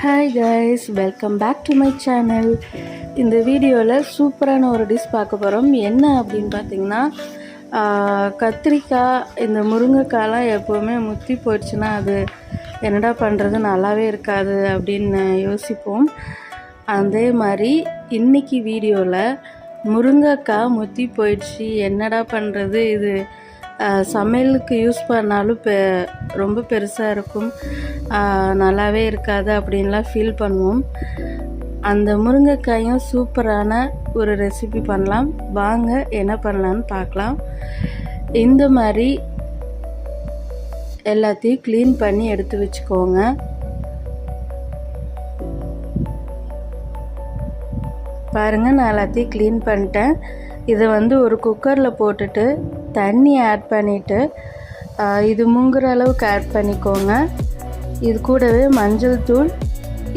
Hi guys welcome back to my channel இந்த வீடியோவில் சூப்பரான ஒரு டிஷ் பார்க்க போகிறோம் என்ன அப்படின்னு பார்த்தீங்கன்னா கத்திரிக்காய் இந்த முருங்கைக்காய்லாம் எப்போவுமே முத்தி போயிடுச்சுன்னா அது என்னடா பண்ணுறது நல்லாவே இருக்காது அப்படின்னு யோசிப்போம். அதே மாதிரி இன்னைக்கு வீடியோவில் முருங்கைக்காய் முத்தி போயிடுச்சு என்னடா பண்ணுறது இது சமையலுக்கு யூஸ் பண்ணாலும் பெ ரொம்ப பெருசாக இருக்கும். நல்லாவே இருக்காது அப்படின்லாம் ஃபீல் பண்ணுவோம். அந்த முருங்கைக்காயும் சூப்பரான ஒரு ரெசிபி பண்ணலாம். வாங்க என்ன பண்ணலான்னு பார்க்கலாம். இந்த மாதிரி எல்லாத்தையும் க்ளீன் பண்ணி எடுத்து வச்சுக்கோங்க. பாருங்கள் நான் எல்லாத்தையும் க்ளீன் பண்ணிட்டேன். இதை வந்து ஒரு குக்கரில் போட்டுட்டு தண்ணி ஆட் பண்ணிவிட்டு இது முங்குற அளவுக்கு ஆட் பண்ணிக்கோங்க. இது கூடவே மஞ்சள் தூள்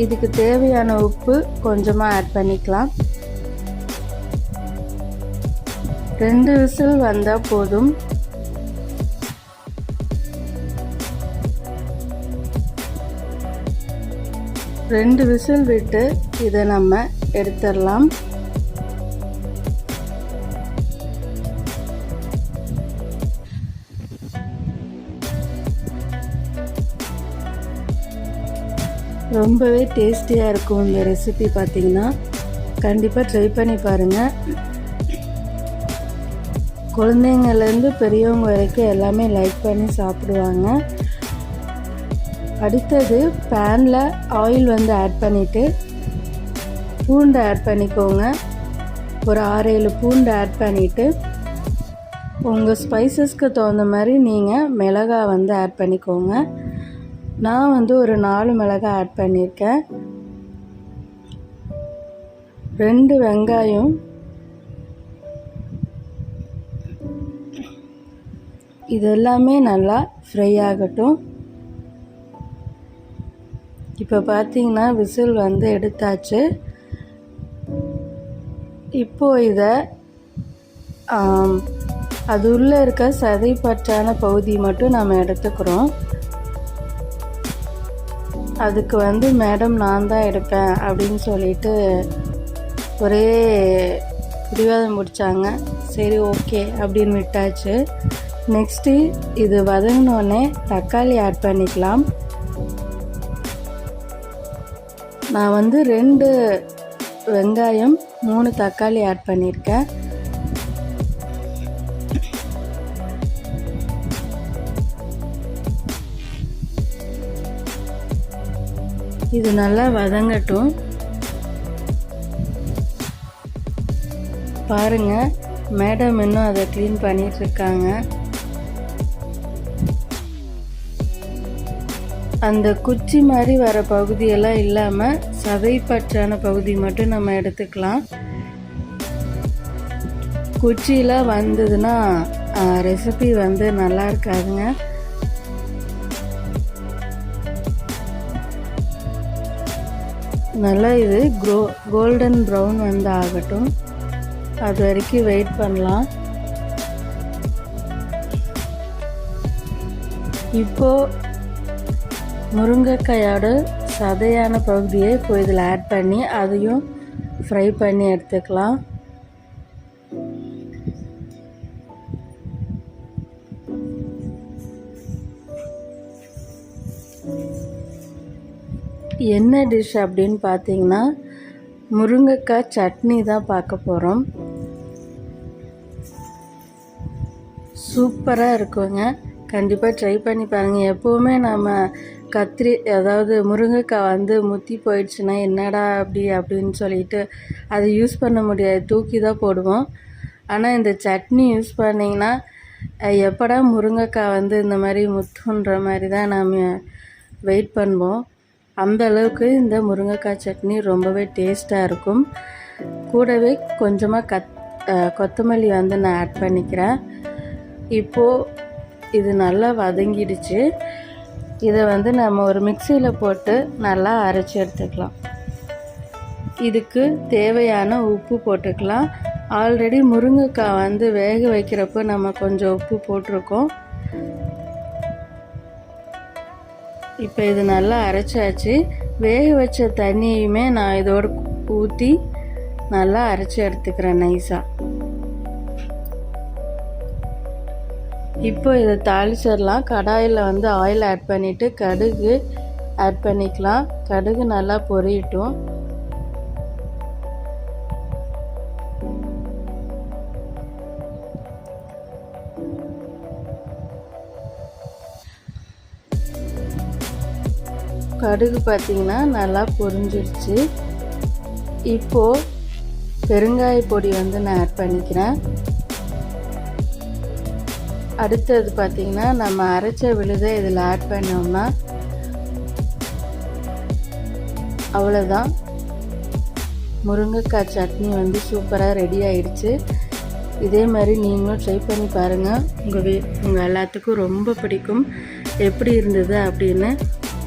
இதுக்கு தேவையான உப்பு கொஞ்சமாக ஆட் பண்ணிக்கலாம். ரெண்டு விசில் வந்தால் போதும். ரெண்டு விசில் விட்டு இதை நம்ம எடுத்துடலாம். ரொம்பவே டேஸ்டியாக இருக்கும் இந்த ரெசிபி பார்த்தீங்கன்னா கண்டிப்பாக ட்ரை பண்ணி பாருங்கள் குழந்தைங்கள்லேருந்து பெரியவங்க வரைக்கும் எல்லாமே லைக் பண்ணி சாப்பிடுவாங்க. அடுத்தது பேனில் ஆயில் வந்து ஆட் பண்ணிவிட்டு பூண்டு ஆட் பண்ணிக்கோங்க. ஒரு ஆறு ஏழு பூண்டு ஆட் பண்ணிவிட்டு உங்கள் ஸ்பைசஸ்க்கு தகுந்த மாதிரி நீங்கள் மிளகாய் வந்து ஆட் பண்ணிக்கோங்க. நான் வந்து ஒரு நாலு மிளகாய் ஆட் பண்ணியிருக்கேன். ரெண்டு வெங்காயம். இது எல்லாமே நல்லா ஃப்ரை ஆகட்டும். இப்போ பார்த்தீங்கன்னா விசில் வந்து எடுத்தாச்சு. இப்போ இதை அது உள்ளே இருக்க சதைப்பற்றான பகுதி மட்டும் நம்ம எடுத்துக்கிறோம். அதுக்கு வந்து மேடம் நான் தான் எடுப்பேன் அப்படின்னு சொல்லிட்டு ஒரே பிடிவாதம் முடித்தாங்க சரி ஓகே அப்படின்னு விட்டாச்சு. நெக்ஸ்ட்டு இது வதங்கினோடனே தக்காளி ஆட் பண்ணிக்கலாம். நான் வந்து ரெண்டு வெங்காயம் மூணு தக்காளி ஆட் பண்ணியிருக்கேன். இது நல்லா வதங்கட்டும். பாருங்க மேடம் இன்னும் அதை க்ளீன் பண்ணிட்டு இருக்காங்க அந்த குச்சி மாதிரி வர பகுதியெல்லாம் இல்லாமல் சதைப்பற்றான பகுதி மட்டும் நம்ம எடுத்துக்கலாம். குச்சியெலாம் வந்ததுன்னா ரெசிபி வந்து நல்லா இருக்காதுங்க. நல்லா இது க்ரோ கோல்டன் ப்ரௌன் வந்து ஆகட்டும் அது வரைக்கும் வெயிட் பண்ணலாம். இப்போது முருங்கைக்காயோட சதையான பகுதியை இப்போ இதில் ஆட் பண்ணி அதையும் ஃப்ரை பண்ணி எடுத்துக்கலாம். என்ன டிஷ் அப்படின்னு பார்த்தீங்கன்னா முருங்கைக்காய் சட்னி தான் பார்க்க போகிறோம் சூப்பராக இருக்குங்க. கண்டிப்பாக ட்ரை பண்ணி பாருங்கள் எப்போவுமே நம்ம கத்திரி அதாவது முருங்கைக்காய் வந்து முத்தி போயிடுச்சுன்னா என்னடா அப்படி அப்படின்னு சொல்லிட்டு அதை யூஸ் பண்ண முடியாது. தூக்கி தான் போடுவோம். ஆனால் இந்த சட்னி யூஸ் பண்ணிங்கன்னா எப்படா முருங்கைக்காய் வந்து இந்த மாதிரி முத்துன்ற மாதிரி தான் நாம் வெயிட் பண்ணுவோம். அந்த அளவுக்கு இந்த முருங்கைக்காய் சட்னி ரொம்பவே டேஸ்ட்டாக இருக்கும். கூடவே கொஞ்சமாக கத் கொத்தமல்லி வந்து நான் ஆட் பண்ணிக்கிறேன். இப்போது இது நல்லா வதங்கிடுச்சு. இதை வந்து நம்ம ஒரு மிக்சியில் போட்டு நல்லா அரைச்சி எடுத்துக்கலாம். இதுக்கு தேவையான உப்பு போட்டுக்கலாம். ஆல்ரெடி முருங்கைக்காய் வந்து வேக வைக்கிறப்போ நம்ம கொஞ்சம் உப்பு போட்டிருக்கோம். இப்போ இது நல்லா அரைச்சாச்சு. வேக வச்ச தண்ணியுமே நான் இதோடு ஊற்றி நல்லா அரைச்சி எடுத்துக்கிறேன் நைஸாக இப்போ இதை தாளிச்சிடலாம். கடாயில் வந்து ஆயில் ஆட் பண்ணிவிட்டு கடுகு ஆட் பண்ணிக்கலாம். கடுகு நல்லா பொரியட்டும். கடுகு பார்த்திங்கன்னா நல்லா பொரிஞ்சிருச்சு. இப்போது பெருங்காய பொடி வந்து நான் ஆட் பண்ணிக்கிறேன். அடுத்தது பார்த்திங்கன்னா நம்ம அரைச்ச விழுதை இதில் ஆட் பண்ணோம்னா அவ்வளோதான் முருங்கைக்காய் சட்னி வந்து சூப்பராக ரெடி ஆயிடுச்சு. இதே மாதிரி நீங்களும் ட்ரை பண்ணி பாருங்கள் உங்கள் வீ உங்கள் எல்லாத்துக்கும் ரொம்ப பிடிக்கும். எப்படி இருந்தது அப்படின்னு